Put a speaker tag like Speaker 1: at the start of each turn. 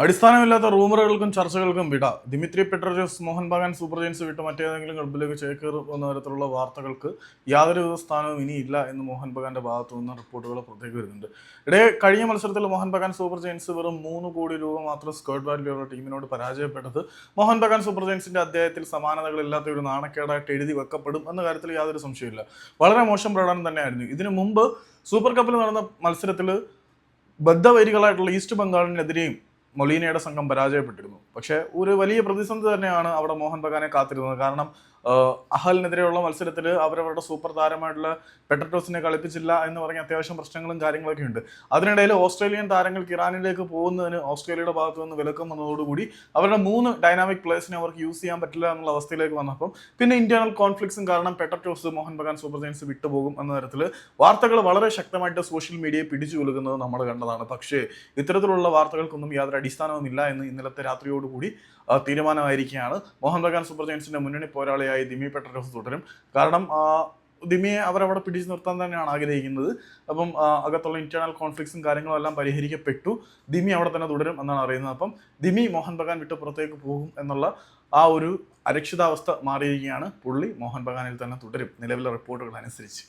Speaker 1: അടിസ്ഥാനമില്ലാത്ത റൂമറുകൾക്കും ചർച്ചകൾക്കും വിട. Dimitri Petratos Mohun Bagan super giants വിട്ട് മറ്റേതെങ്കിലും ക്ലബിലേക്ക് ചേക്കേറുന്ന തരത്തിലുള്ള വാർത്തകൾക്ക് യാതൊരു സ്ഥാനവും ഇനിയില്ല എന്ന് മോഹൻ ബഗാന്റെ ഭാഗത്തു നിന്ന് റിപ്പോർട്ടുകൾ പുറത്തേക്ക് വരുന്നുണ്ട്. ഇടയെ കഴിഞ്ഞ മത്സരത്തിൽ മോഹൻ ബഗാൻ സൂപ്പർ ജെയിൻസ് വെറും മൂന്ന് കോടി രൂപ മാത്രം സ്ക്വാഡ് വാല്യൂള്ള ടീമിനോട് പരാജയപ്പെട്ടത്. മോഹൻ ബഗാൻ സൂപ്പർ ജയൻസിന്റെ അധ്യായത്തിൽ സമാനതകളില്ലാത്ത ഒരു നാണക്കേടായിട്ട് എഴുതി വെക്കപ്പെടും എന്ന കാര്യത്തിൽ യാതൊരു സംശയമില്ല വളരെ മോശം പ്രകടനം തന്നെയായിരുന്നു. ഇതിനു മുമ്പ് സൂപ്പർ കപ്പിൽ നടന്ന മത്സരത്തിൽ ബദ്ധവൈരികളായിട്ടുള്ള ഈസ്റ്റ് ബംഗാളിനെതിരെയും മൊളീനയുടെ സംഘം പരാജയപ്പെട്ടിരുന്നു. പക്ഷെ ഒരു വലിയ പ്രതിസന്ധി തന്നെയാണ് അവിടെ മോഹൻ ബഗാനെ കാത്തിരുന്നത്. കാരണം അഹലിനെതിരെയുള്ള മത്സരത്തിൽ അവരവരുടെ സൂപ്പർ താരമായിട്ടുള്ള പെട്രറ്റോസിനെ കളിപ്പിച്ചില്ല എന്ന് പറഞ്ഞ അത്യാവശ്യം പ്രശ്നങ്ങളും കാര്യങ്ങളൊക്കെ ഉണ്ട്. അതിനിടയിൽ ഓസ്ട്രേലിയൻ താരങ്ങൾക്ക് ഇറാനിലേക്ക് പോകുന്നതിന് ഓസ്ട്രേലിയയുടെ ഭാഗത്തു നിന്ന് വിലക്കം വന്നതോടുകൂടി അവരുടെ മൂന്ന് ഡൈനാമിക് പ്ലേയേഴ്സിനെ അവർക്ക് യൂസ് ചെയ്യാൻ പറ്റില്ല എന്നുള്ള അവസ്ഥയിലേക്ക് വന്നപ്പം പിന്നെ ഇന്റേണൽ കോൺഫ്ലിക്സും കാരണം Petratos Mohun Bagan super giants വിട്ടുപോകും എന്ന തരത്തിൽ വാർത്തകൾ വളരെ ശക്തമായിട്ട് സോഷ്യൽ മീഡിയയെ പിടിച്ചു കുലുക്കുന്നത് നമ്മൾ കണ്ടതാണ്. പക്ഷേ ഇത്തരത്തിലുള്ള വാർത്തകൾക്കൊന്നും യാതൊരു അടിസ്ഥാനവുമില്ല എന്ന് ഇന്നലത്തെ രാത്രിയോടുകൂടി തീരുമാനമായിരിക്കുകയാണ്. മോഹൻ ബഗാൻ സൂപ്പർ ജയൻസിന്റെ മുന്നണി പോരാളിയായി ദിമി പെട്രോസ് തുടരും. കാരണം ദിമിയെ അവരവിടെ പിടിച്ചു നിർത്താൻ തന്നെയാണ് ആഗ്രഹിക്കുന്നത്. അപ്പം അകത്തുള്ള ഇന്റേണൽ കോൺഫ്ലിക്ട്സും കാര്യങ്ങളും എല്ലാം പരിഹരിക്കപ്പെട്ടു. ദിമി അവിടെ തന്നെ തുടരും എന്നാണ് അറിയുന്നത്. അപ്പം ദിമി മോഹൻ ബഗാൻ വിട്ട് പുറത്തേക്ക് പോകും എന്നുള്ള ആ ഒരു അരക്ഷിതാവസ്ഥ മാറിയിരിക്കുകയാണ്. പുള്ളി മോഹൻ ബഗാനിൽ തന്നെ തുടരും. നിലവിലെ റിപ്പോർട്ടുകൾ അനുസരിച്ച്.